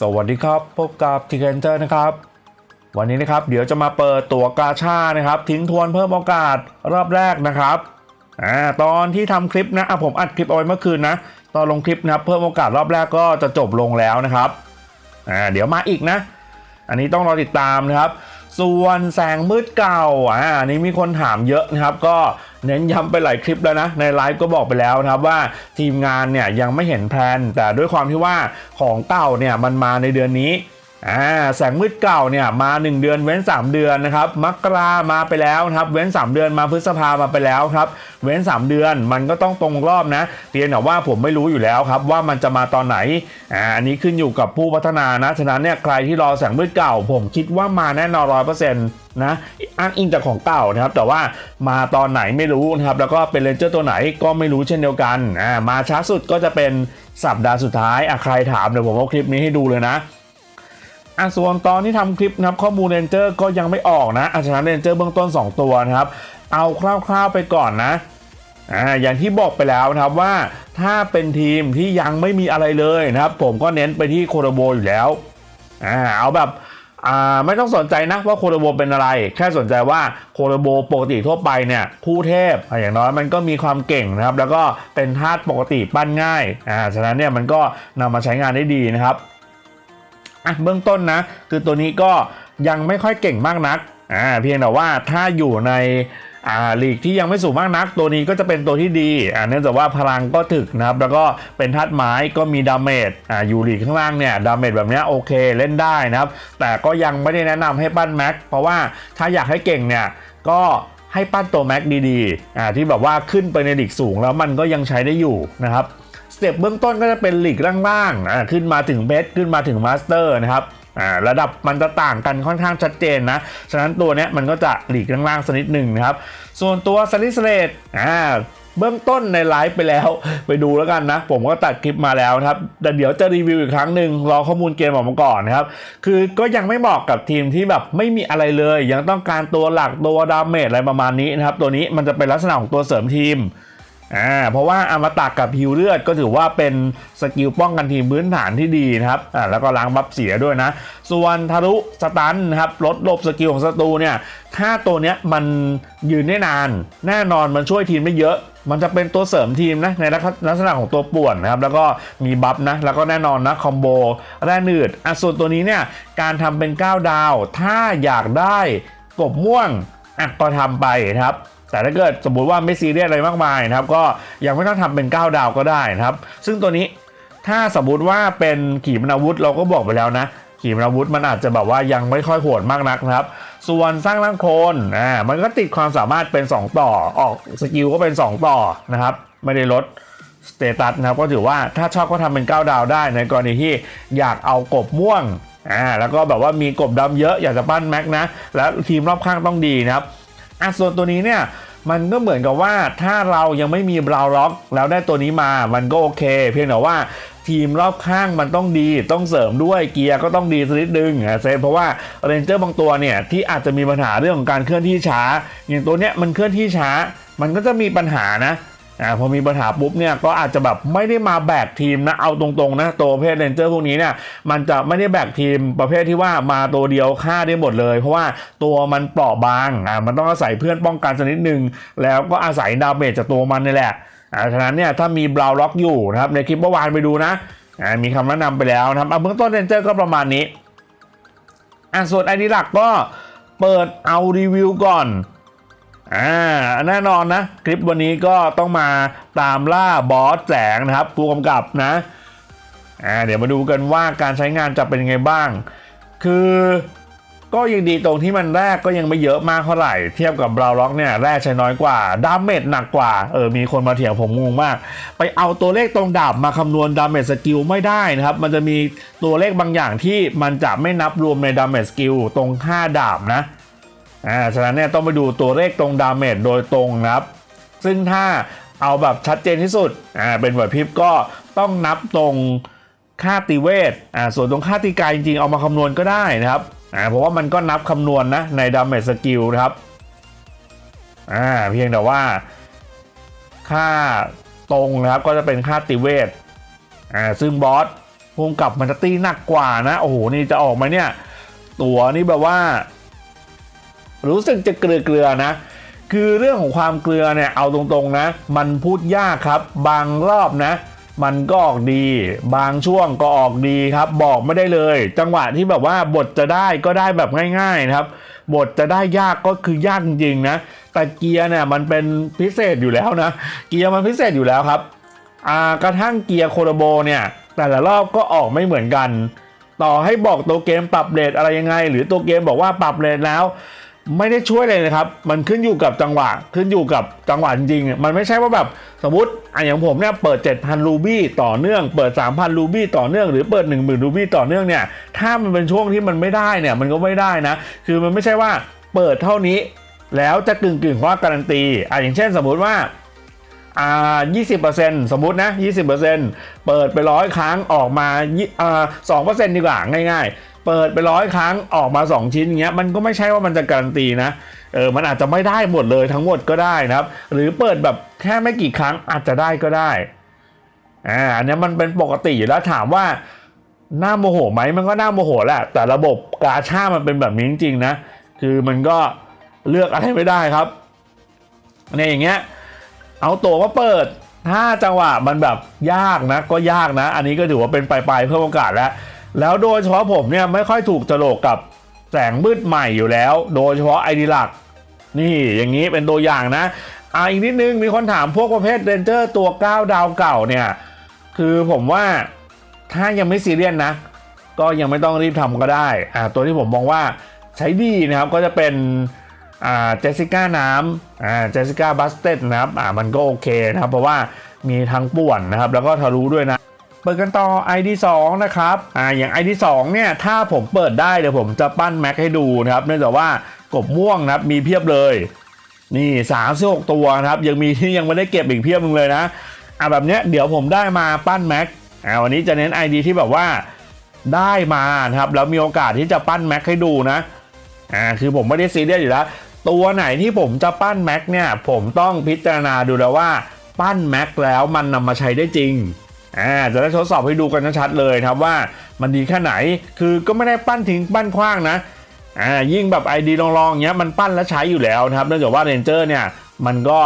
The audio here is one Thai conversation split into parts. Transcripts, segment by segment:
สวัสดีครับ พบกับทีเคนเจอร์นะครับ วันนี้นะครับเดี๋ยวจะมาเปิดตั๋วกาชานะครับ ทิ้งทวนเพิ่มโอกาสรอบแรกนะครับอ่าตอนที่ทำคลิปนะอะผมอัดคลิปเอาไว้เมื่อคืนนะ ตอนลงคลิปนะครับ เพิ่มโอกาสรอบแรกก็จะจบลงแล้วนะครับอ่าเดี๋ยวมาอีกนะ อันนี้ต้องรอติดตามนะครับ ส่วนแสงมืดเก่าอ่านนี้มีคนถามเยอะนะครับ ก็เน้นย้ำไปหลายคลิปแล้วนะ ในไลฟ์ก็บอกไปแล้วนะครับว่าทีมงานเนี่ยยังไม่เห็นแพลนแต่ด้วยความที่ว่าของเก่าเนี่ยมันมาในเดือนนี้ อ่าแสงมืดเก่าเนี่ยมา 1 เดือนเว้น 3 เดือนนะครับมกรามาไปแล้วนะครับเว้น 3 เดือนมาพฤษภามาไปแล้วครับเว้น 3 เดือนมันก็ต้องตรงรอบนะเพียงแต่ว่าผมไม่รู้อยู่แล้วครับว่ามันจะมาตอนไหนอ่าอันนี้ขึ้นอยู่กับผู้พัฒนานะฉะนั้นเนี่ยใครที่รอแสงมืดเก่า ผมคิดว่ามาแน่นอนร้อยเปอร์เซ็นต์นะอ้างอิงจากของเก่านะครับ แต่ว่ามาตอนไหนไม่รู้นะครับแล้วก็เป็นเลนเจอร์ตัวไหนก็ไม่รู้เช่นเดียวกันอ่ามาช้าสุดก็จะเป็นสัปดาห์สุดท้ายอะใครถามเดี๋ยวผมเอาคลิปนี้ให้ดูเลยนะ อะส่วนตอนที่ทำคลิปนะครับข้อมูลเรนเจอร์ก็ยังไม่ออกนะอาฉะนั้นเรนเจอร์เบื้องต้น 2 ตัวนะครับ เอาคร่าวๆไปก่อนนะอ่าอย่างที่บอกไปแล้วนะครับว่าถ้าเป็นทีมที่ยังไม่มีอะไรเลยนะครับ ผมก็เน้นไปที่โคโรโบอยู่แล้วอ่าเอาแบบอ่าไม่ต้องสนใจนะว่าโคโรโบเป็นอะไร แค่สนใจว่าโคโรโบปกติทั่วไปเนี่ยคู่เทพอย่างน้อยมันก็มีความเก่งนะครับ แล้วก็เป็นธาตุปกติปั้นง่ายอ่าฉะนั้นเนี่ยมันก็นำมาใช้งานได้ดีนะครับ อะเบื้องต้นนะ คือตัวนี้ก็ยังไม่ค่อยเก่งมากนักอ่าเพียงแต่ว่าถ้าอยู่ในอ่าลีกที่ยังไม่สูงมากนัก ตัวนี้ก็จะเป็นตัวที่ดีอ่าเนื่องจากว่าพลังก็ถึกนะครับ แล้วก็เป็นธาตุไม้ก็มีดาเมจอ่าอยู่ลีกข้างล่างเนี่ยดาเมจแบบนี้โอเคเล่นได้นะครับ แต่ก็ยังไม่ได้แนะนำให้ปั้นแม็กเพราะว่าถ้าอยากให้เก่งเนี่ยก็ให้ปั้นตัวแม็กดีๆอ่าที่แบบว่าขึ้นไปในลีกสูงแล้วมันก็ยังใช้ได้อยู่นะครับ เต็ปเบื้องต้นก็จะเป็นหลีกล่างๆอ่าขึ้นมาถึงเบสขึ้นมาถึงมาสเตอร์นะครับอ่าระดับมันจะต่างกันค่อนข้างชัดเจนนะ ฉะนั้นตัวเนี้ยมันก็จะหลีกล่างๆสักนิดหนึ่งนะครับ ส่วนตัวซาริสเลตอ่าเบื้องต้นในไลฟ์ไปแล้วไปดูแล้วกันนะ ผมก็ตัดคลิปมาแล้วนะครับ แต่เดี๋ยวจะรีวิวอีกครั้งหนึ่งรอข้อมูลเกมออกมาก่อนนะครับ คือก็ยังไม่เหมาะกับทีมที่แบบไม่มีอะไรเลย ยังต้องการตัวหลักตัวดาเมจอะไรประมาณนี้นะครับ ตัวนี้มันจะเป็นลักษณะของตัวเสริมทีม อ่าเพราะว่าอมตะกับฮิวเลือดก็ถือว่าเป็นสกิลป้องกันทีมพื้นฐานที่ดีนะครับอ่าแล้วก็ล้างบัฟเสียด้วยนะ ส่วนทะลุสตันนะครับลดลบสกิลของศัตรูเนี่ยถ้าตัวเนี้ยมันยืนได้นาน แน่นอนมันช่วยทีมได้เยอะ มันจะเป็นตัวเสริมทีมนะในลักษณะของตัวป่วนนะครับแล้วก็มีบัฟนะแล้วก็แน่นอนนะคอมโบแร่นืดอะส่วนตัวนี้เนี่ยการทำเป็น 9 ดาว ถ้าอยากได้กบม่วงอะก็ทำไปนะครับ แต่ถ้าเกิดสมมติว่าไม่ซีเรียสอะไรมากมายนะครับ ก็ยังไม่ต้องทำเป็น 9 ดาวก็ได้นะครับ ซึ่งตัวนี้ถ้าสมมติว่าเป็นขีปนาวุธเราก็บอกไปแล้วนะ ขีปนาวุธมันอาจจะแบบว่ายังไม่ค่อยโหดมากนักนะครับ ส่วนสร้างร่างโคลนอ่ามันก็ติดความสามารถเป็น 2 ต่อออกสกิลก็เป็น 2 ต่อนะครับ ไม่ได้ลดสเตตัสนะครับก็ถือว่าถ้าชอบก็ทำเป็น 9 ดาวได้ในกรณีที่อยากเอากบม่วงอ่าแล้วก็แบบว่ามีกบดำเยอะอยากจะปั้นแม็กนะ แล้วทีมรอบข้างต้องดีนะครับ อะส่วนตัวนี้เนี่ยมันก็เหมือนกับว่าถ้าเรายังไม่มีบราวล็อก แล้วได้ตัวนี้มามันก็โอเค เพียงแต่ว่าทีมรอบข้างมันต้องดีต้องเสริมด้วยเกียร์ก็ต้องดีสักนิดนึงอะเซฟเพราะว่าเรนเจอร์บางตัวเนี่ยที่อาจจะมีปัญหาเรื่องของการเคลื่อนที่ช้า อย่างตัวเนี้ยมันเคลื่อนที่ช้า มันก็จะมีปัญหานะ อ่าพอมีปัญหาปุ๊บเนี่ยก็อาจจะแบบไม่ได้มาแบกทีมนะเอาตรงๆนะตัวประเภทเรนเจอร์พวกนี้เนี่ยมันจะไม่ได้แบกทีมประเภทที่ว่ามาตัวเดียวฆ่าได้หมดเลย เพราะว่าตัวมันเปราะบางอ่ามันต้องอาศัยเพื่อนป้องกันสักนิดหนึ่งแล้วก็อาศัยดาเมจจากตัวมันนี่แหละอ่าฉะนั้นเนี่ยถ้ามีบราวล็อกอยู่นะครับในคลิปเมื่อวานไปดูนะอ่ามีคำแนะนำไปแล้วนะครับเอาเบื้องต้นเรนเจอร์ก็ประมาณนี้อ่าส่วนไอดีหลักก็เปิดเอารีวิวก่อน อ่าแน่นอนนะ คลิปวันนี้ก็ต้องมาตามล่าบอสแสงนะครับผู้กำกับนะอ่าเดี๋ยวมาดูกันว่าการใช้งานจะเป็นยังไงบ้าง คือก็ยังดีตรงที่มันแรกก็ยังไม่เยอะมากเท่าไหร่ เทียบกับบราวล็อกเนี่ยแรกใช้น้อยกว่าดาเมจหนักกว่าเออมีคนมาเถียงผมงงมาก ไปเอาตัวเลขตรงดาบมาคำนวณดาเมจสกิลไม่ได้นะครับ มันจะมีตัวเลขบางอย่างที่มันจะไม่นับรวมในดาเมจสกิลตรงค่าดาบนะ อ่าฉะนั้นเนี่ยต้องไปดูตัวเลขตรงดาเมจโดยตรงนะครับ ซึ่งถ้าเอาแบบชัดเจนที่สุดอ่าเป็นไหวพริบก็ต้องนับตรงค่าตีเวทอ่าส่วนตรงค่าตีกายจริงๆ เอามาคำนวณก็ได้นะครับอ่าเพราะว่ามันก็นับคำนวณนะในดาเมจสกิลนะครับอ่าเพียงแต่ว่าค่าตรงนะครับก็จะเป็นค่าตีเวทอ่าซึ่งบอสพวงกับมันจะตีหนักกว่านะ โอ้โห นี่จะออกมาเนี่ย ตัวนี่แบบว่า รู้สึกจะเกลือๆนะ คือเรื่องของความเกลือเนี่ยเอาตรงๆนะ มันพูดยากครับ บางรอบนะ มันก็ออกดี บางช่วงก็ออกดีครับ บอกไม่ได้เลย จังหวะที่แบบว่าบทจะได้ก็ได้แบบง่ายๆนะครับ บทจะได้ยากก็คือยากจริงๆนะ แต่เกียร์เนี่ยมันเป็นพิเศษอยู่แล้วนะ เกียร์มันพิเศษอยู่แล้วครับอ่ากระทั่งเกียร์โคโรโบเนี่ยแต่ละรอบก็ออกไม่เหมือนกัน ต่อให้บอกตัวเกมปรับเรทอะไรยังไง หรือตัวเกมบอกว่าปรับเรทแล้ว ไม่ได้ช่วยเลยนะครับ มันขึ้นอยู่กับจังหวะ ขึ้นอยู่กับจังหวะจริงๆมันไม่ใช่ว่าแบบสมมติอะอย่างผมเนี่ยเปิด 7,000 รูบี้ต่อเนื่อง เปิด 3,000 รูบี้ต่อเนื่อง หรือเปิด 10,000 รูบี้ต่อเนื่องเนี่ย ถ้ามันเป็นช่วงที่มันไม่ได้เนี่ย มันก็ไม่ได้นะ คือมันไม่ใช่ว่าเปิดเท่านี้ แล้วจะกึ่งกึ่งว่าการันตีอะอย่างเช่นสมมุติว่าอ่า20%สมมุตินะ 20%เปิดไปร้อยครั้งออกมาอ่า2%ดีกว่าง่าย ๆ เปิดไปร้อยครั้งออกมา 2 ชิ้นเงี้ยมันก็ไม่ใช่ว่ามันจะการันตีนะเออมันอาจจะไม่ได้หมดเลยทั้งหมดก็ได้นะครับ หรือเปิดแบบแค่ไม่กี่ครั้งอาจจะได้ก็ได้อ่าอันเนี้ยมันเป็นปกติอยู่แล้วถามว่าหน้าโมโหไหมมันก็หน้าโมโหแหละ แต่ระบบกาชามันเป็นแบบนี้จริงๆนะ คือมันก็เลือกอะไรไม่ได้ครับเนี่ยอย่างเงี้ยเอาตัวมาเปิดถ้าจังหวะมันแบบยากนะก็ยากนะ อันนี้ก็ถือว่าเป็นปลายๆเพิ่มโอกาสแล้ว แล้วโดยเฉพาะผมเนี่ยไม่ค่อยถูกจรกกับแสงมืดใหม่อยู่แล้ว โดยเฉพาะไอดีหลัก นี่อย่างนี้เป็นตัวอย่างนะอ่าอีกนิดนึงมีคนถามพวกประเภทเรนเจอร์ตัว9ดาวเก่าเนี่ยคือผมว่าถ้ายังไม่ซีเรียสนะก็ยังไม่ต้องรีบทำก็ได้อ่าตัวที่ผมมองว่าใช้ดีนะครับก็จะเป็นอ่าเจสสิก้าน้ำอ่าเจสสิก้าบัสเต็ดนะครับอ่ามันก็โอเคนะครับเพราะว่ามีทั้งป่วนนะครับแล้วก็ทะลุด้วยนะ ปิดกันต่อ ID 2นะครับอ่าอย่าง ID 2เนี่ยถ้าผมเปิดได้เดี๋ยวผมจะปั้นแม็กให้ดูนะครับเนื่องจากว่ากบม่วงนะครับมีเพียบเลย นี่36ตัวนะครับยังมีที่ยังไม่ได้เก็บอีกเพียบนึงเลยนะอ่าแบบเนี้ยเดี๋ยวผมได้มาปั้นแม็กอ่าวันนี้จะเน้น ID ที่แบบว่าได้มานะครับแล้วมีโอกาสที่จะปั้นแม็กให้ดูนะอ่าคือผมไม่ได้ซีเรียสอยู่แล้วตัวไหนที่ผมจะปั้นแม็กเนี่ยผมต้องพิจารณาดูแล้วว่าปั้นแม็กแล้วมันนำมาใช้ได้จริง อ่าจะได้ทดสอบให้ดูกันชัดๆเลยครับว่ามันดีแค่ไหนคือก็ไม่ได้ปั้นทิ้งปั้นขว้างนะอ่ายิ่งแบบ ID ลองๆอย่างเงี้ยมันปั้นแล้วใช้อยู่แล้วนะครับเนื่องจากว่าเรนเจอร์เนี่ยมันก็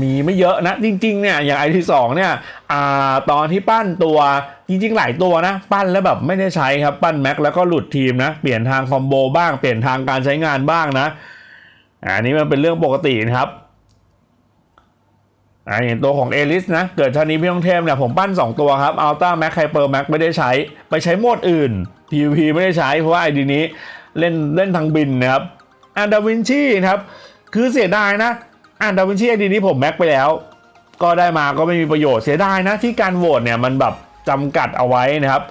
มีไม่เยอะนะ จริงๆเนี่ยอย่างไอที่สองเนี่ยอ่าตอนที่ปั้นตัวจริงๆ หลายตัวนะ ปั้นแล้วแบบไม่ได้ใช้ครับปั้นแม็กแล้วก็หลุดทีมนะ เปลี่ยนทางคอมโบบ้างเปลี่ยนทางการใช้งานบ้างนะอะอันนี้มันเป็นเรื่องปกตินะครับ อ่าอย่างตัวของเอลิสนะ เกิดชาตินี้พี่ต้องเทพเนี่ยผมปั้น 2 ตัวครับอัลต้าแม็กไฮเปอร์แม็กไม่ได้ใช้ ไปใช้โหมดอื่น PVP ไม่ได้ใช้เพราะว่าไอดีนี้เล่นเล่นทางบินนะครับอันดาวินชีนะครับ คือเสียดายนะอ่านดาวินชีไอดีนี้ผมแม็กไปแล้ว ก็ได้มาก็ไม่มีประโยชน์เสียดายนะที่การโหวตเนี่ยมันแบบจำกัดเอาไว้นะครับ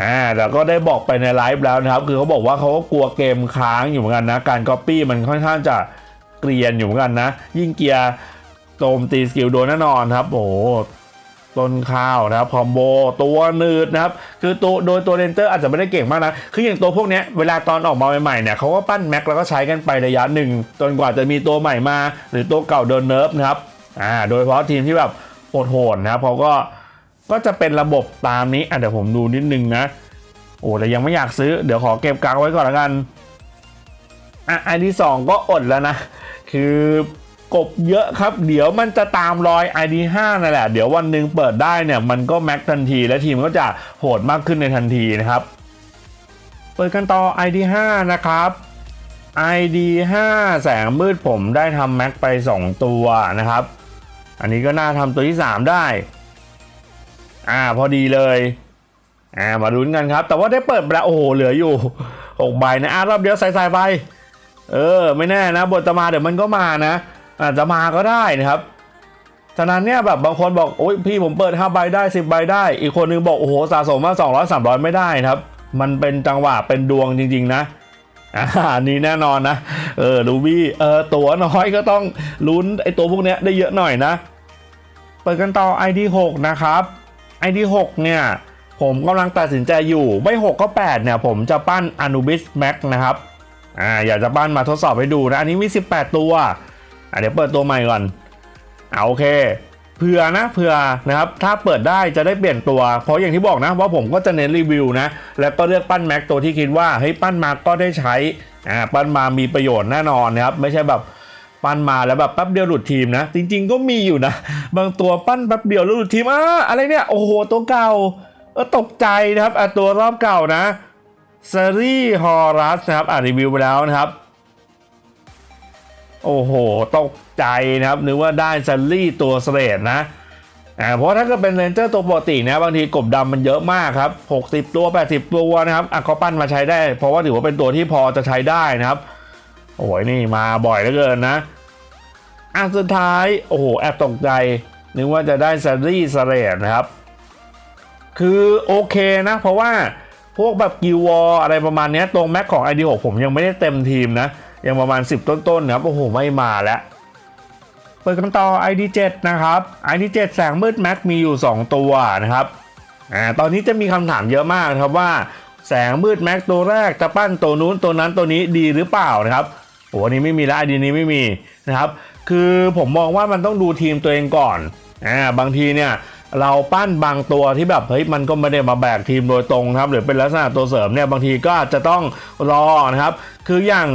อ่าแต่ก็ได้บอกไปในไลฟ์แล้วนะครับ คือเขาบอกว่าเขาก็กลัวเกมค้างอยู่เหมือนกันนะ การก๊อปปี้มันค่อนข้างจะเกลียนอยู่เหมือนกันนะ ยิ่งเกียร์ โจมตีสกิลโดนแน่นอนครับโอ้ต้นข้าวนะครับคอมโบตัวหนืดนะครับ คือตัวโดยตัวเรนเจอร์อาจจะไม่ได้เก่งมากนะ คืออย่างตัวพวกนี้เวลาตอนออกมาใหม่ๆเนี่ยเขาก็ปั้นแม็กแล้วก็ใช้กันไประยะหนึ่งจนกว่าจะมีตัวใหม่มา หรือตัวเก่าโดนเนิร์ฟนะครับอ่าโดยเฉพาะทีมที่แบบโหดๆนะครับเขาก็ก็จะเป็นระบบตามนี้อะเดี๋ยวผมดูนิดนึงนะโอ้แต่ยังไม่อยากซื้อเดี๋ยวขอเก็บกักไว้ก่อนละกันอะอันที่สองก็อดแล้วนะ คือ กบเยอะครับ เดี๋ยวมันจะตามรอย ID5 นั่นแหละ เดี๋ยววันหนึ่งเปิดได้เนี่ยมันก็แม็กทันที และทีมก็จะโหดมากขึ้นในทันทีนะครับ เปิดกันต่อ ID5 นะครับ ID5 แสงมืดผมได้ทำแม็กไป 2 ตัวนะครับ อันนี้ก็น่าทำตัวที่ 3 ได้ อ่าพอดีเลยอ่ามาลุ้นกันครับ แต่ว่าได้เปิดปแล้วโอ้โหเหลืออยู่6ใบนะอ่ารอบเดียวใส่ๆไป เออ ไม่แน่นะบทจะมาเดี๋ยวมันก็มานะ อาจจะมาก็ได้นะครับฉะนั้นเนี่ยแบบบางคนบอกโอ้ยพี่ผมเปิด5ใบได้ 10ใบได้ อีกคนนึงบอกโอ้โหสะสมมา200 300 ไม่ได้นะครับ มันเป็นจังหวะเป็นดวงจริง ๆ นะอ่าอันนี้แน่นอนนะ เออลูบี้เออตัวน้อยก็ต้องลุ้นไอตัวพวกเนี้ยได้เยอะหน่อยนะ เปิดกันต่อ ID 6นะครับ ID 6เนี่ย ผมกำลังตัดสินใจอยู่ ไม่6ก็8เนี่ย ผมจะปั้น Anubis Max นะครับ อ่า อยากจะปั้นมาทดสอบให้ดูนะ อันนี้มี 18 ตัว อะเดี๋ยวเปิดตัวใหม่ก่อนเอาโอเคเผื่อนะเผื่อนะครับถ้าเปิดได้จะได้เปลี่ยนตัว เพราะอย่างที่บอกนะว่าผมก็จะเน้นรีวิวนะแล้วก็เลือกปั้นแม็กตัวที่คิดว่าเฮ้ยปั้นมาก็ได้ใช้อ่าปั้นมามีประโยชน์แน่นอนนะครับไม่ใช่แบบปั้นมาแล้วแบบแป๊บเดียวหลุดทีมนะ จริง ๆ ก็มีอยู่นะ บางตัวปั้นแป๊บเดียวแล้วหลุดทีมอ่าอะไรเนี่ยโอ้โหตัวเก่าเออตกใจนะครับอะตัวรอบเก่านะซารีฮอรัสนะครับอ่านรีวิวไปแล้วนะครับ โอ้โหตกใจนะครับนึกว่าได้ซัลลี่ตัวเสเลดนะอ่าเพราะถ้าเกิดเป็นเรนเจอร์ตัวปกตินะบางทีกบดำมันเยอะมากครับ60 ตัว 80 ตัวนะครับอะเขาปั้นมาใช้ได้ เพราะว่าถือว่าเป็นตัวที่พอจะใช้ได้นะครับ โอ้ยนี่มาบ่อยเหลือเกินนะอะสุดท้ายโอ้โหแอบตกใจ นึกว่าจะได้ซัลลี่เสเลดนะครับ คือโอเคนะ เพราะว่าพวกแบบกิววออะไรประมาณนี้ตรงแม็กของ ID6 ผมยังไม่ได้เต็มทีมนะ ยังประมาณ 10 ต้นๆนะครับโอ้โหไม่มาแล้วเปิดกันต่อ ID7 นะครับ ID7 แสงมืดแม็กมีอยู่ 2 ตัวนะครับอ่าตอนนี้จะมีคำถามเยอะมากนะครับว่า แสงมืดแม็กตัวแรกจะปั้นตัวนู้นตัวนั้นตัวนี้ดีหรือเปล่านะครับโอ้อันนี้ไม่มีแล้ว ID นี้ไม่มีนะครับ คือผมมองว่ามันต้องดูทีมตัวเองก่อนอ่าบางทีเนี่ย เราปั้นบางตัวที่แบบเฮ้ยมันก็ไม่ได้มาแบกทีมโดยตรงครับ หรือเป็นลักษณะตัวเสริมเนี่ยบางทีก็อาจจะต้องรอนะครับ คืออย่าง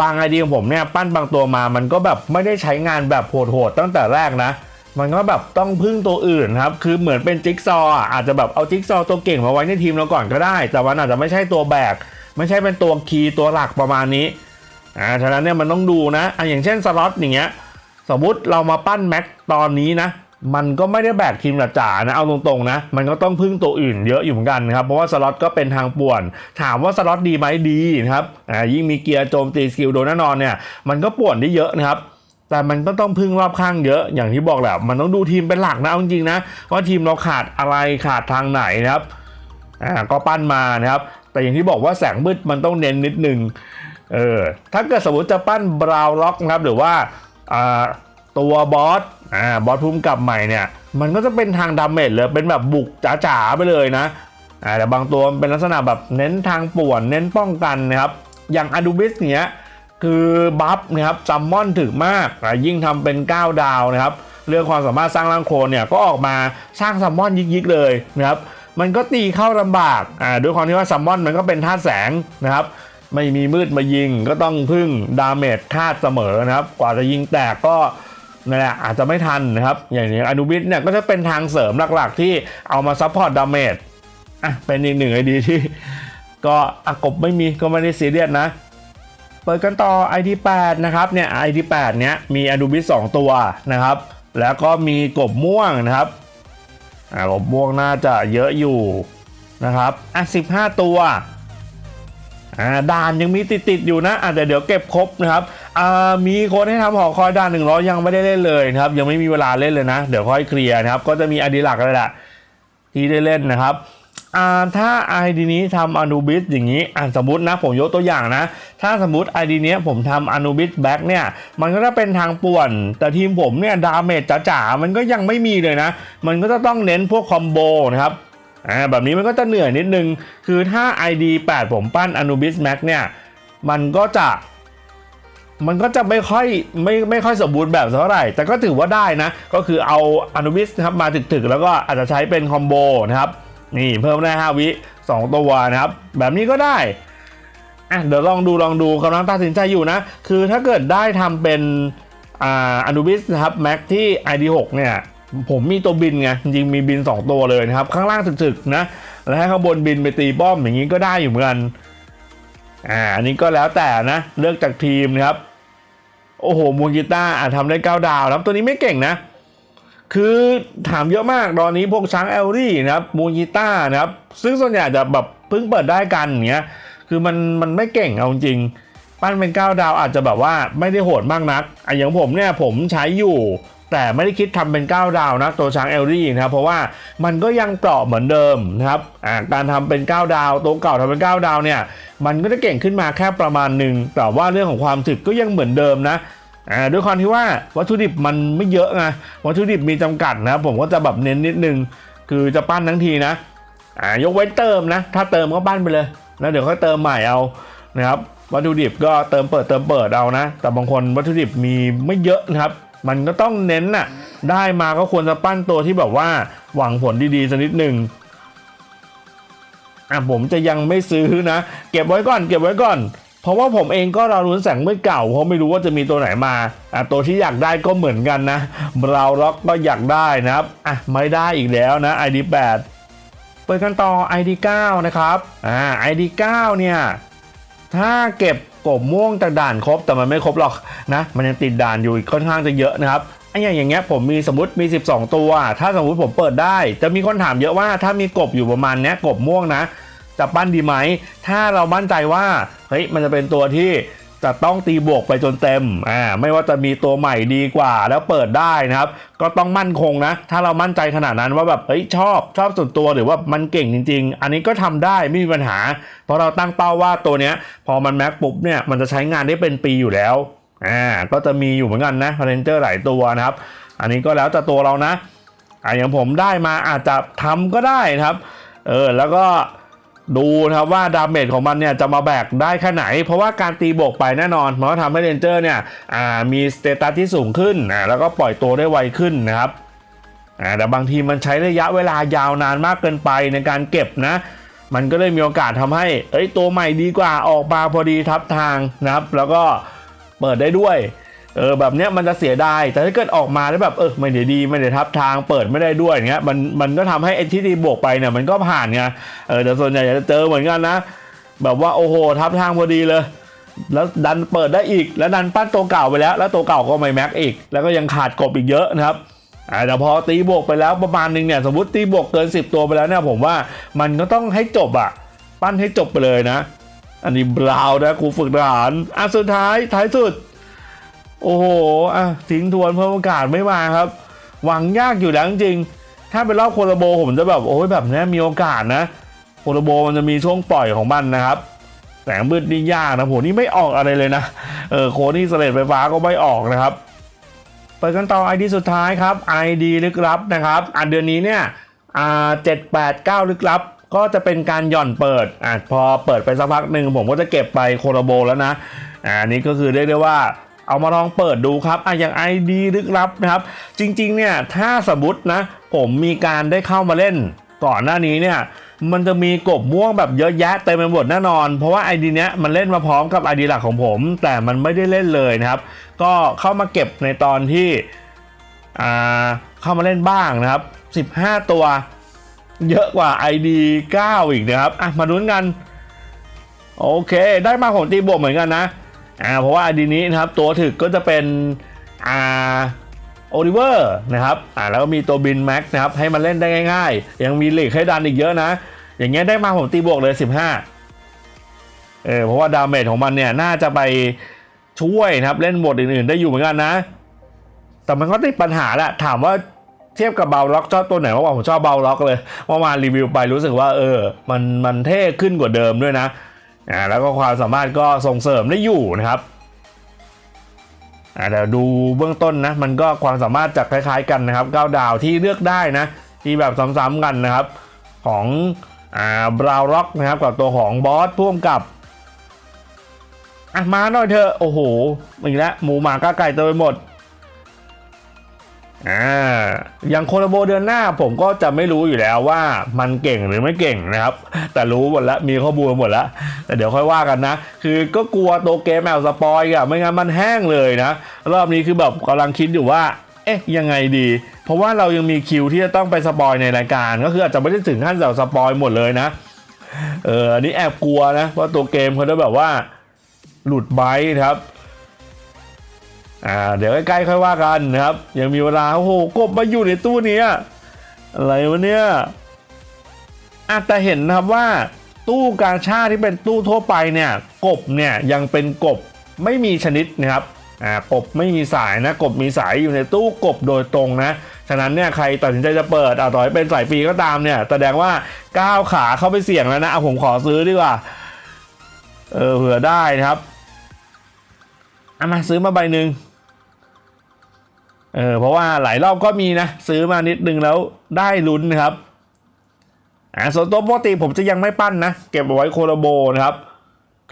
บางไอเดียของผมเนี่ยปั้นบางตัวมามันก็แบบไม่ได้ใช้งานแบบโหดๆตั้งแต่แรกนะ มันก็แบบต้องพึ่งตัวอื่นครับ คือเหมือนเป็นจิ๊กซอว์อาจจะแบบเอาจิ๊กซอว์ตัวเก่งมาไว้ในทีมเราก่อนก็ได้ แต่วันอาจจะไม่ใช่ตัวแบก ไม่ใช่เป็นตัวคีย์ตัวหลักประมาณนี้อ่าฉะนั้นเนี่ยมันต้องดูนะอะอย่างเช่นสล็อตอย่างเงี้ยสมมติเรามาปั้นแม็กตอนนี้นะ มันก็ไม่ได้แบกทีมจ๋านะเอาตรงๆนะ มันก็ต้องพึ่งตัวอื่นเยอะอยู่เหมือนกันนะครับ เพราะว่าสล็อตก็เป็นทางป่วน ถามว่าสล็อตดีไหมดีนะครับอ่ายิ่งมีเกียร์โจมตีสกิลโดนแน่นอนเนี่ยมันก็ป่วนได้เยอะนะครับแต่มันก็ต้องพึ่งรอบข้างเยอะอย่างที่บอกแหละมันต้องดูทีมเป็นหลักนะเอาจริงๆนะว่าทีมเราขาดอะไรขาดทางไหนนะครับอ่าก็ปั้นมานะครับ แต่อย่างที่บอกว่าแสงมืดมันต้องเน้นนิดนึงเออถ้าเกิดสมมติจะปั้นบราวล็อกนะครับหรือว่าอ่า ตัวบอสอ่าบอสพุ่มกลับใหม่เนี่ย มันก็จะเป็นทางดาเมจเลยเป็นแบบบุกจ๋าๆไปเลยนะอ่าแต่บางตัวมันเป็นลักษณะแบบเน้นทางป่วนเน้นป้องกันนะครับอย่างอ u ูบิสเนี้ยคือบัฟนะครับซัมมอนถึกมากอะยิ่งทำเป็น 9 ดาวนะครับเรื่องความสามารถสร้างร่างโคลนเนี่ยก็ออกมาสร้างซัมมอนยิกๆเลยนะครับมันก็ตีเข้าลำบากอ่าด้วยความที่ว่าซัมมอนมันก็เป็นธาตุแสงนะครับไม่มีมืดมายิงก็ต้องพึ่งดาเมจธาตุเสมอนะครับ กว่าจะยิงแตกก็ นั่นแหละอาจจะไม่ทันนะครับ อย่างนี้อนุบิสเนี่ยก็จะเป็นทางเสริมหลักๆ ที่เอามาซัพพอร์ตดาเมจอะเป็นอีกหนึ่งไอดีที่ ก็อากบไม่มีก็ไม่ได้ซีเรียสนะ เปิดกันต่อ ID8 นะครับเนี่ย ID8 เนี้ยมีอ n u b i s 2ตัวนะครับ แล้วก็มีกบม่วงนะครับอ่ากบม่วงน่าจะเยอะอยู่นะครับอะ15 ตัวอ่าด่านยังมีติดติดๆอยู่นะอาจจะเดี๋ยวเก็บครบนะครับ มีคนให้ทำหอคอยด่าน100ยังไม่ได้เล่นเลยนะครับยังไม่มีเวลาเล่นเลยนะ เดี๋ยวค่อยเคลียร์นะครับก็จะมีอดีหลักเลยแหละที่ได้เล่นนะครับอ่าถ้า ID นี้ทำอนูบิสอย่างนี้อ่าสมมตินะผมยกตัวอย่างนะ ถ้าสมมติ ID เนี้ยผมทำอนูบิสแบ็กเนี่ย มันก็จะเป็นทางป่วน แต่ทีมผมเนี่ยดาเมจจ๋าๆมันก็ยังไม่มีเลยนะ มันก็จะต้องเน้นพวกคอมโบนะครับอ่าแบบนี้มันก็จะเหนื่อยนิดนึง คือถ้า ID 8 ผมปั้น Anubis Max เนี่ย มันก็จะ มันก็จะไม่ค่อยไม่ไม่ค่อยสมบูรณ์แบบเท่าไหร่ แต่ก็ถือว่าได้นะ ก็คือเอา Anubis นะครับมาถึกๆ แล้วก็อาจจะใช้เป็นคอมโบนะครับนี่เพิ่มได้5วิ2ตัวนะครับ แบบนี้ก็ได้อะเดี๋ยวลองดูลองดูกำลังตัดสินใจอยู่นะ คือถ้าเกิดได้ทำเป็นอ่าอนุบิสนะครับแม็กที่ ID6 เนี่ยผมมีตัวบินไงจริงมีบิน 2 ตัวเลยนะครับ ข้างล่างถึกๆนะแล้วให้ข้างบนบินไปตีป้อมอย่างนี้ก็ได้อยู่เหมือนกันอ่าอันนี้ก็แล้วแต่นะ เลือกจากทีมนะครับ โอ้โหมูนกีต้าอาจทำได้9ดาวนะครับตัวนี้ไม่เก่งนะ คือถามเยอะมากตอนนี้พวกช้างเอลลี่นะครับมูนกีตาร์นะครับ ซึ่งส่วนใหญ่จะแบบเพิ่งเปิดได้กันอย่างเงี้ยคือมันมันไม่เก่งเอาจริง ปั้นเป็น 9 ดาวอาจจะแบบว่าไม่ได้โหดมากนักอะอย่างผมเนี่ยผมใช้อยู่ แต่ไม่ได้คิดทำเป็น 9 ดาวนะตัวช้างเอลลี่นะครับเพราะว่ามันก็ยังเปราะเหมือนเดิมนะครับการทำเป็น 9 ดาว ตัวเก่าทำเป็น 9 ดาวเนี่ยมันก็จะเก่งขึ้นมาแค่ประมาณหนึ่งแต่ว่าเรื่องของความถึกก็ยังเหมือนเดิมนะด้วยความที่ว่าวัตถุดิบมันไม่เยอะไงวัตถุดิบมีจำกัดนะผมก็จะแบบเน้นนิดนึง คือจะปั้นทั้งทีนะยกเว้นเติมนะ ถ้าเติมก็ปั้นไปเลยแล้วเดี๋ยวค่อยเติมใหม่เอานะครับวัตถุดิบก็เติมเปิดเติมเปิดเอานะ แต่บางคนวัตถุดิบมีไม่เยอะนะครับ มันก็ต้องเน้นน่ะ ได้มาก็ควรจะปั้นตัวที่แบบว่าหวังผลดีๆสักนิดหนึ่งอะผมจะยังไม่ซื้อนะ เก็บไว้ก่อนเก็บไว้ก่อน เพราะว่าผมเองก็เรารุ้นแสงมืดเก่าเพราะไม่รู้ว่าจะมีตัวไหนมาอะตัวที่อยากได้ก็เหมือนกันนะเราล็อกก็อยากได้นะครับอะไม่ได้อีกแล้วนะ ID 8เปิดกันต่อ ID 9นะครับอ่า ID 9เนี่ยถ้าเก็บ กบม่วงจากด่านครบแต่มันไม่ครบหรอกนะมันยังติดด่านอยู่อีกค่อนข้างจะเยอะนะครับไอ้อย่างอย่างเงี้ยผมมีสมมติมี 12 ตัว ถ้าสมมติผมเปิดได้ จะมีคนถามเยอะว่าถ้ามีกบอยู่ประมาณเนี้ยกบม่วงนะจะปั้นดีไหม ถ้าเรามั่นใจว่าเฮ้ยมันจะเป็นตัวที่ จะต้องตีบวกไปจนเต็ม อ่า ไม่ว่าจะมีตัวใหม่ดีกว่าแล้วเปิดได้นะครับ ก็ต้องมั่นคงนะ ถ้าเรามั่นใจขนาดนั้นว่าแบบ เฮ้ย ชอบ ชอบส่วนตัวหรือว่ามันเก่งจริง ๆ อันนี้ก็ทำได้ไม่มีปัญหา เพราะเราตั้งเป้าว่าตัวเนี้ย พอมันแม็กปุ๊บเนี่ย มันจะใช้งานได้เป็นปีอยู่แล้ว อ่า ก็จะมีอยู่เหมือนกันนะเรนเจอร์หลายตัวนะครับ อันนี้ก็แล้วแต่ตัวเรานะ อ่าอย่างผมได้มาอาจจะทำก็ได้นะครับ เออ แล้วก็ ดูนะครับว่าดาเมจของมันเนี่ยจะมาแบกได้แค่ไหน เพราะว่าการตีบวกไปแน่นอนมันก็ทำให้เรนเจอร์เนี่ยมีสเตตัสที่สูงขึ้นแล้วก็ปล่อยตัวได้ไวขึ้นนะครับแต่บางทีมันใช้ระยะเวลายาวนานมากเกินไปในการเก็บนะมันก็เลยมีโอกาสทำให้ เอ้ย ตัวใหม่ดีกว่า ออกมาพอดีทับทางนะครับ แล้วก็เปิดได้ด้วย เออแบบเนี้ยมันจะเสียดายแต่ถ้าเกิดออกมาแล้วแบบเออไม่ได้ดีไม่ได้ทับทางเปิดไม่ได้ด้วยอย่างเงี้ยมันมันก็ทำให้ไอ้ที่ตีบวกไปเนี่ยมันก็ผ่านไงเออแต่ส่วนใหญ่จะเจอเหมือนกันนะ แบบว่าโอ้โหทับทางพอดีเลย แล้วดันเปิดได้อีก แล้วดันปั้นตัวเก่าไปแล้ว แล้วตัวเก่าก็ไม่แม็กอีก แล้วก็ยังขาดกบอีกเยอะนะครับแต่พอตีบวกไปแล้วประมาณหนึงเนี่ยสมมติตีบวกเกิน 10 ตัวไปแล้วเนี่ยผมว่ามันก็ต้องให้จบอะปั้นให้จบไปเลยนะ อันนี้บราวน์นะครูฝึกทหารอะสุดท้ายท้ายสุด โอ้โหอะทิ้งทวนเพิ่มโอกาสไม่มาครับ หวังยากอยู่แล้วจริงถ้าเป็นรอบโคโลโบผมจะแบบโอ้ยแบบนี้มีโอกาสนะโคโลโบมันจะมีช่วงปล่อยของมันนะครับแสงมืดนี่ยากนะผมนี่ไม่ออกอะไรเลยนะเออโคนี่สเลดไฟฟ้าก็ไม่ออกนะครับเปิดกันต่อ ID สุดท้ายครับ ID ลึกลับนะครับอันเดือนนี้เนี่ยอ่าเจ็ดแปดเก้าลึกลับ ก็จะเป็นการหย่อนเปิดอะพอเปิดไปสักพักหนึ่งผมก็จะเก็บไปโคโรโบแล้วนะอ่านนี้ก็คือเรียกได้ว่า เอามาลองเปิดดูครับอะอย่าง ID ลึกลับนะครับ จริงๆเนี่ยถ้าสมมตินะ ผมมีการได้เข้ามาเล่นก่อนหน้านี้เนี่ยมันจะมีกบม่วงแบบเยอะแยะเต็มไปหมดแน่นอน เพราะว่า ID เนี้ยมันเล่นมาพร้อมกับ ID หลักของผม แต่มันไม่ได้เล่นเลยนะครับ ก็เข้ามาเก็บในตอนที่อ่าเข้ามาเล่นบ้างนะครับ 15 ตัว เยอะกว่า ID 9 อีกนะครับอะมาลุ้นกัน โอเค ได้มาของตีบวกเหมือนกันนะ อ่าเพราะว่า ID นี้นะครับตัวถึกก็จะเป็นอ่าโอลิเวอร์นะครับอ่าแล้วก็มีตัวบินแม็กนะครับให้มันเล่นได้ง่ายๆ ยังมีหลีกให้ดันอีกเยอะนะ อย่างเงี้ยได้มาผมตีบวกเลย 15เออเพราะว่าดาเมจของมันเนี่ยน่าจะไปช่วยนะครับเล่นบทอื่นๆ ได้อยู่เหมือนกันนะ แต่มันก็ติดปัญหาแหละถามว่าเทียบกับเบาล็อกชอบตัวไหนว่าผมชอบเบาล็อกเลยเมื่อวานรีวิวไปรู้สึกว่าเออมันมันเท่ขึ้นกว่าเดิมด้วยนะ อ่าแล้วก็ความสามารถก็ส่งเสริมได้อยู่นะครับอ่าเดี๋ยวดูเบื้องต้นนะมันก็ความสามารถจะคล้ายๆกันนะครับ9ดาวที่เลือกได้นะที่แบบซ้ำๆกันนะครับ ของอ่าบราวล็อกนะครับกับตัวของบอสพ่วงกับอะมาหน่อยเถอโอ้โหอีกแล้วหมูหมาก้าไก่เต็มไปหมด อ่าอย่างโคโลโบเดือนหน้าผมก็จะไม่รู้อยู่แล้วว่ามันเก่งหรือไม่เก่งนะครับ แต่รู้หมดแล้วมีข้อมูลหมดแล้วแต่เดี๋ยวค่อยว่ากันนะ คือก็กลัวตัวเกมแอลสปอยอะไม่งั้นมันแห้งเลยนะ รอบนี้คือแบบกำลังคิดอยู่ว่า เอ๊ะยังไงดี เพราะว่าเรายังมีคิวที่จะต้องไปสปอยในรายการ ก็คืออาจจะไม่ได้ถึงขั้นแบบสปอยหมดเลยนะเอออันนี้แอบกลัวนะเพราะตัวเกมเขาจะแบบว่า หลุดไบนะครับ อ่าเดี๋ยวใกล้ๆค่อยว่ากันนะครับ ยังมีเวลาโอ้โหกบมาอยู่ในตู้นี้อะไรวะเนี่ยอะแต่เห็นนะครับว่าตู้กาชาที่เป็นตู้ทั่วไปเนี่ยกบเนี่ยยังเป็นกบไม่มีชนิดนะครับอ่ากบไม่มีสายนะกบมีสายอยู่ในตู้กบโดยตรงนะฉะนั้นเนี่ยใครตัดสินใจจะเปิดอ่าต่อให้เป็นสายฟรีก็ตามเนี่ยแสดงว่าก้าวขาเข้าไปเสี่ยงแล้วนะเอาผมขอซื้อดีกว่าเออเผื่อได้นะครับเอามาซื้อมาใบหนึ่ง เออเพราะว่าหลายรอบก็มีนะ ซื้อมานิดนึงแล้วได้ลุ้นนะครับอ่าส่วนตัวปกติผมจะยังไม่ปั้นนะ เก็บเอาไว้โคโลโบนะครับ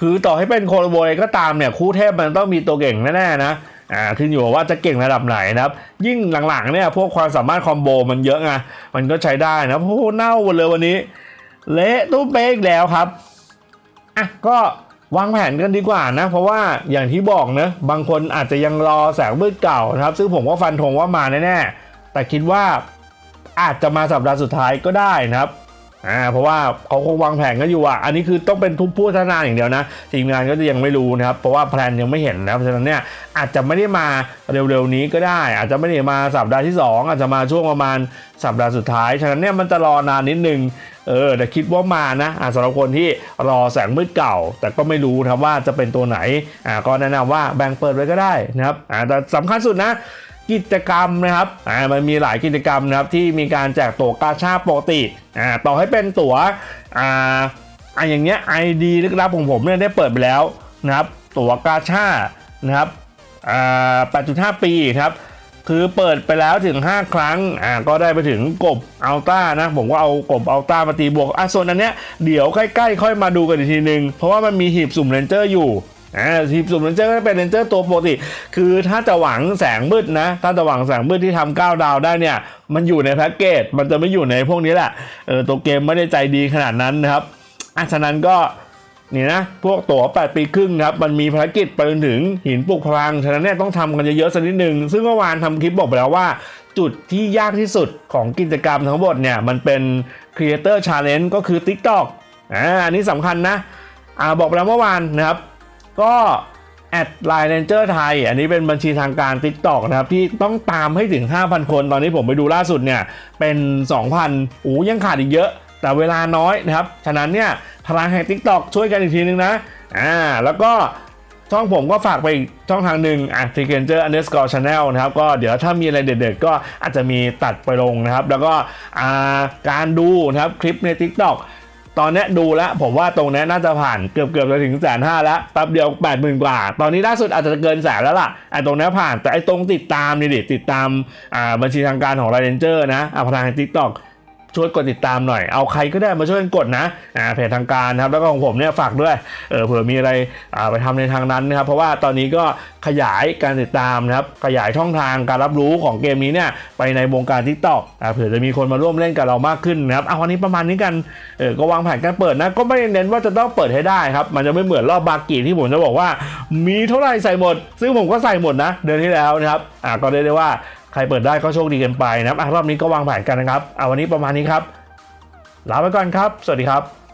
คือต่อให้เป็นโคโลโบอะไรก็ตามเนี่ย คู่เทพมันต้องมีตัวเก่งแน่ๆนะอ่าขึ้นอยู่ว่าจะเก่งระดับไหนนะครับ ยิ่งหลังๆเนี่ยพวกความสามารถคอมโบมันเยอะไงมันก็ใช้ได้นะโอ้เน่าหมดเลยวันนี้ เละตุ้มเป๊กแล้วครับอะก็ วางแผนกันดีกว่านะ เพราะว่าอย่างที่บอกเนะบางคนอาจจะยังรอแสงมืดเก่านะครับ ซึ่งผมก็ฟันธงว่ามาแน่ๆแต่คิดว่าอาจจะมาสัปดาห์สุดท้ายก็ได้นะครับ อ่าเพราะว่าเขาคงวางแผนกันอยู่อะอันนี้คือต้องเป็นทุกผู้พัฒนาอย่างเดียวนะทีมงานก็จะยังไม่รู้นะครับเพราะว่าแพลนยังไม่เห็นนะเพราะฉะนั้นเนี่ยอาจจะไม่ได้มาเร็วๆนี้ก็ได้ อาจจะไม่ได้มาสัปดาห์ที่สองอาจจะมาช่วงประมาณสัปดาห์สุดท้ายฉะนั้นเนี่ยมันจะรอนานนิดนึงเออแต่คิดว่ามานะอ่าสำหรับคนที่รอแสงมืดเก่า แต่ก็ไม่รู้นะครับว่าจะเป็นตัวไหนอ่าก็แนะนำว่าแบ่งเปิดไว้ก็ได้นะครับอ่าแต่สำคัญสุดนะ กิจกรรมนะครับอ่ามันมีหลายกิจกรรมนะครับที่มีการแจกตั๋วกาชาปกติอ่าต่อให้เป็นตั๋วอ่าอ่าอย่างเงี้ยไอดีลึกลับของผมเนี่ยได้เปิดไปแล้วนะครับตั๋วกาชานะครับอ่า8.5 ปีครับคือเปิดไปแล้วถึง 5 ครั้งอ่าก็ได้ไปถึงกบอัลต้านะ ผมก็เอากบอัลต้ามาตีบวกอะส่วนอันเนี้ยเดี๋ยวใกล้ๆ ค่อยมาดูกันอีกทีนึง เพราะว่ามันมีหีบสุ่มเรนเจอร์อยู่ อ่าหีบสุ่มเรนเจอร์ก็เป็นเรนเจอร์ตัวปกติ คือถ้าจะหวังแสงมืดนะ ถ้าจะหวังแสงมืดที่ทำ9ดาวได้เนี่ย มันอยู่ในแพ็กเกจ มันจะไม่อยู่ในพวกนี้แหละ เออตัวเกมไม่ได้ใจดีขนาดนั้นนะครับอะฉะนั้นก็นี่นะ พวกตั๋ว8ปีครึ่งครับ มันมีภารกิจไปจนถึงหินปลุกพลัง ฉะนั้นเนี่ยต้องทำกันเยอะๆสักนิดหนึ่ง ซึ่งเมื่อวานทำคลิปบอกไปแล้วว่า จุดที่ยากที่สุดของกิจกรรมทั้งหมดเนี่ย มันเป็น Creator Challenge ก็คือ TikTok อ่าอันนี้สำคัญนะ อ่าบอกไปแล้วเมื่อวานนะครับ ก็แอดไลน์เรนเจอร์ไทย อันนี้เป็นบัญชีทางการ TikTok นะครับ ที่ต้องตามให้ถึง 5,000 คนตอนนี้ผมไปดูล่าสุดเนี่ย เป็น 2,000โอ้ยังขาดอีกเยอะ แต่เวลาน้อยนะครับ ฉะนั้นเนี่ย พลังแห่ง TikTok ช่วยกันอีกทีนึงนะอ่าแล้วก็ช่องผมก็ฝากไปอีกช่องทางหนึ่งอะ t i g e n g e r underscore channel นะครับ ก็เดี๋ยวถ้ามีอะไรเด็ดๆ ก็อาจจะมีตัดไปลงนะครับ แล้วก็อ่าการดูนะครับคลิปใน TikTok ตอนนี้ดูแล้วผมว่าตรงนี้น่าจะผ่านเกือบเกือบจะถึงแสนห้าแล้วแป๊บเดียวแปดหมื่นกว่า ตอนนี้ล่าสุดอาจจะเกินแสนแล้วล่ะไอ้ตรงนี้ผ่านแต่ไอ้ตรงติดตามนี่ดิติดตามอ่าบัญชีทางการของไร n เจอร์นะอ่าทางทิกตอก ช่วยกดติดตามหน่อย เอาใครก็ได้มาช่วยกันกดนะอ่าเพจทางการนะครับ แล้วก็ของผมเนี่ยฝากด้วย เออเผื่อมีอะไรอ่าไปทำในทางนั้นนะครับ เพราะว่าตอนนี้ก็ขยายการติดตามนะครับ ขยายช่องทางการรับรู้ของเกมนี้เนี่ยไปในวงการทิกตอกอ่าเผื่อจะมีคนมาร่วมเล่นกับเรามากขึ้นนะครับ เอาวันนี้ประมาณนี้กัน เออก็วางแผนการเปิดนะ ก็ไม่เน้นว่าจะต้องเปิดให้ได้ครับ มันจะไม่เหมือนรอบบากีที่ผมจะบอกว่า มีเท่าไหร่ใส่หมด ซึ่งผมก็ใส่หมดนะ เดือนที่แล้วนะครับ อ่าก็เรียกได้ว่า ใครเปิดได้ก็โชคดีกันไปนะครับรอบนี้ก็วางแผนกันนะครับ เอาวันนี้ประมาณนี้ครับ ลาไปก่อนครับ สวัสดีครับ